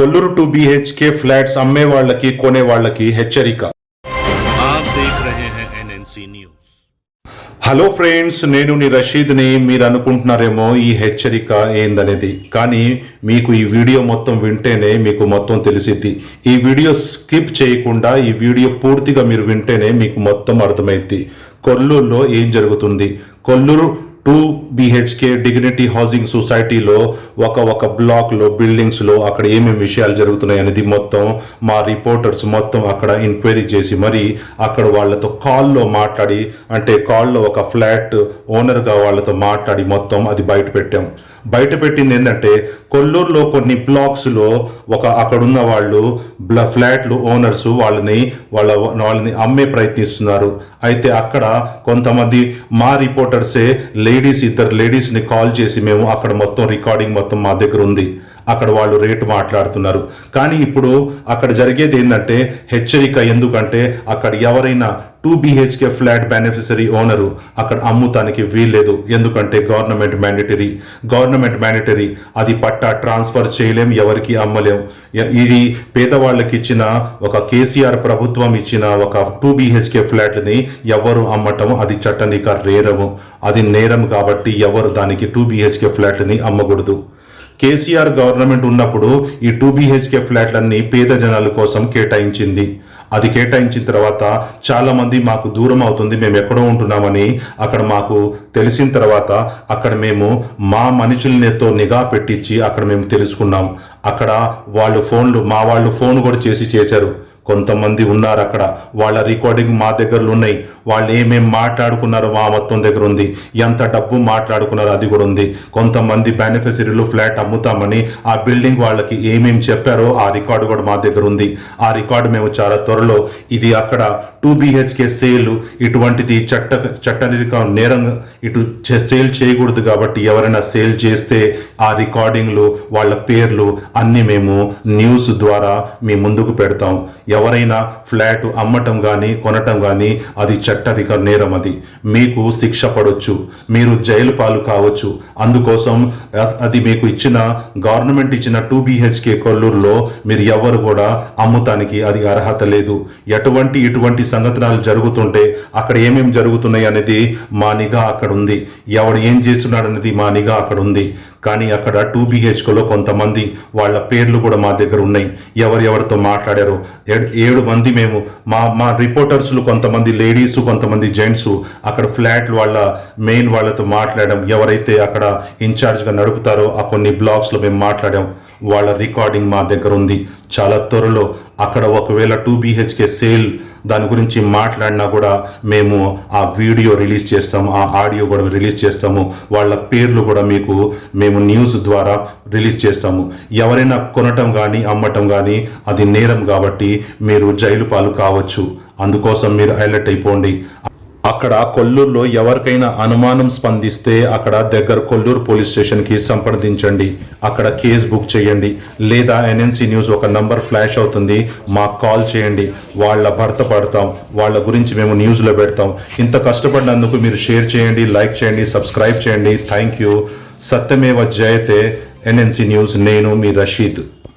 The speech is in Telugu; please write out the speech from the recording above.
కొల్లూరు టూ బిహెచ్కే ఫ్లాట్స్ అమ్మే వాళ్ళకి కొనే వాళ్ళకి హెచ్చరిక. హలో ఫ్రెండ్స్ నేను నీ రషీద్ని మీరు అనుకుంటున్నారేమో ఈ హెచ్చరిక ఏందనేది. కానీ మీకు ఈ వీడియో మొత్తం వింటేనే మీకు మొత్తం తెలిసిద్ది. ఈ వీడియో స్కిప్ చేయకుండా ఈ వీడియో పూర్తిగా మీరు వింటేనే మీకు మొత్తం అర్థమైద్ది. కొల్లూరులో ఏం జరుగుతుంది? Kolluru two BHK dignity housing సొసైటీలో ఒక ఒక బ్లాక్లో బిల్డింగ్స్లో అక్కడ ఏమేమి విషయాలు జరుగుతున్నాయి అనేది మొత్తం మా రిపోర్టర్స్ మొత్తం అక్కడ ఎంక్వైరీ చేసి మరి అక్కడ వాళ్ళతో కాల్లో మాట్లాడి అంటే కాల్లో ఒక ఫ్లాట్ ఓనర్గా వాళ్ళతో మాట్లాడి మొత్తం అది బయట పెట్టాం. బయట పెట్టింది ఏంటంటే కొల్లూరులో కొన్ని బ్లాక్స్లో ఒక అక్కడున్న వాళ్ళు బ్ల ఫ్లాట్లు ఓనర్స్ వాళ్ళని వాళ్ళ వాళ్ళని అమ్మే ప్రయత్నిస్తున్నారు. అయితే అక్కడ కొంతమంది మా రిపోర్టర్సే లేడీస్ ఇద్దరు లేడీస్ని కాల్ చేసి మేము అక్కడ మొత్తం రికార్డింగ్ మొత్తం మా దగ్గర ఉంది. అక్కడ వాళ్ళు రేటు మాట్లాడుతున్నారు. కానీ ఇప్పుడు అక్కడ జరిగేది ఏంటంటే హెచ్చరిక ఎందుకంటే అక్కడ ఎవరైనా two BHK flat beneficiary owner అక్కడ అమ్ముతానికి వీల్లేదు. ఎందుకంటే గవర్నమెంట్ మ్యాండేటరీ గవర్నమెంట్ మ్యాండేటరీ అది పట్టా ట్రాన్స్ఫర్ చేయలేం ఎవరికి అమ్మలేం. ఇది పేదవాళ్ళకి ఇచ్చిన ఒక కేసీఆర్ ప్రభుత్వం ఇచ్చిన ఒక టూ బిహెచ్కే ఫ్లాట్ని ఎవరు అమ్మటం అది చట్టనిక నేరము. అది నేరం కాబట్టి ఎవరు దానికి టూ బిహెచ్కే ఫ్లాట్ని అమ్మకూడదు. కేసీఆర్ గవర్నమెంట్ ఉన్నప్పుడు ఈ టూ బీహెచ్కే ఫ్లాట్లన్నీ పేద జనాల కోసం కేటాయించింది. అది కేటాయించిన తర్వాత చాలా మంది మాకు దూరం అవుతుంది మేము ఎక్కడో ఉంటున్నామని అక్కడ మాకు తెలిసిన తర్వాత అక్కడ మేము మా మనుషులతో నిఘా పెట్టించి అక్కడ మేము తెలుసుకున్నాం. అక్కడ వాళ్ళు ఫోన్లు మా వాళ్ళు ఫోన్ కూడా చేసి చేశారు. కొంతమంది ఉన్నారు అక్కడ. వాళ్ళ రికార్డింగ్ మా దగ్గరలో ఉన్నాయి. వాళ్ళు ఏమేం మాట్లాడుకున్నారో మా మొత్తం దగ్గర ఉంది. ఎంత డబ్బు మాట్లాడుకున్నారో అది కూడా ఉంది. కొంతమంది బెనిఫిషరీలు ఫ్లాట్ అమ్ముతామని ఆ బిల్డింగ్ వాళ్ళకి ఏమేం చెప్పారో ఆ రికార్డు కూడా మా దగ్గర ఉంది. ఆ రికార్డు మేము చాలా త్వరలో ఇది అక్కడ టూ బిహెచ్కే సేల్ ఇటువంటిది చట్ట చట్టనిరిక నేరం ఇటు సేల్ చేయకూడదు కాబట్టి ఎవరైనా సేల్ చేస్తే ఆ రికార్డింగ్లు వాళ్ళ పేర్లు అన్ని మేము న్యూస్ ద్వారా మీ ముందుకు పెడతాం. ఎవరైనా ఫ్లాట్ అమ్మటం కానీ కొనటం కానీ అది చట్టరిక నేరం అది. మీకు శిక్ష పడవచ్చు మీరు జైలు పాలు కావచ్చు. అందుకోసం అది మీకు ఇచ్చిన గవర్నమెంట్ ఇచ్చిన టూ బిహెచ్కే కొల్లూరులో మీరు ఎవరు కూడా అమ్ముతానికి అది అర్హత లేదు. ఎటువంటి ఇటువంటి సంఘటనలు జరుగుతుంటే అక్కడ ఏమేమి జరుగుతున్నాయి అనేది మా నిఘా అక్కడ ఉంది. ఎవడు ఏం చేస్తున్నాడు అనేది మా నిఘా అక్కడ ఉంది. కానీ అక్కడ టూ బీహెచ్కోలో కొంతమంది వాళ్ళ పేర్లు కూడా మా దగ్గర ఉన్నాయి. ఎవరెవరితో మాట్లాడారు? ఏడు- ఏడు మంది మేము మా మా రిపోర్టర్స్లు కొంతమంది లేడీస్ కొంతమంది జెంట్స్ అక్కడ ఫ్లాట్ వాళ్ళ మెయిన్ వాళ్ళతో మాట్లాడడం ఎవరైతే అక్కడ ఇన్ఛార్జ్గా నడుపుతారో ఆ కొన్ని బ్లాగ్స్లో మేము మాట్లాడాం. వాళ్ళ రికార్డింగ్ మా దగ్గర ఉంది. చాలా త్వరలో అక్కడ ఒకవేళ టూ బీహెచ్కే సేల్ దాని గురించి మాట్లాడినా కూడా మేము ఆ వీడియో రిలీజ్ చేస్తాము ఆ ఆడియో కూడా రిలీజ్ చేస్తాము. వాళ్ళ పేర్లు కూడా మీకు మేము న్యూస్ ద్వారా రిలీజ్ చేస్తాము. ఎవరైనా కొనటం కానీ అమ్మటం కానీ అది నేరం కాబట్టి మీరు జైలు పాలు కావచ్చు. అందుకోసం మీరు హైలైట్ అయిపోండి. అక్కడ కొల్లూరులో ఎవరికైనా అనుమానం స్పందిస్తే అక్కడ దగ్గర కొల్లూరు పోలీస్ స్టేషన్కి సంప్రదించండి. అక్కడ కేసు బుక్ చేయండి. లేదా ఎన్ఎన్సీ న్యూస్ ఒక నంబర్ ఫ్లాష్ అవుతుంది. మాకు కాల్ చేయండి. వాళ్ళ భర్త పడతాం. వాళ్ళ గురించి మేము న్యూస్లో పెడతాం. ఇంత కష్టపడినందుకు మీరు షేర్ చేయండి లైక్ చేయండి సబ్స్క్రైబ్ చేయండి. Thank you. సత్యమేవ జయతే ఎన్ఎన్సీ న్యూస్. నేను మీ రషీద్.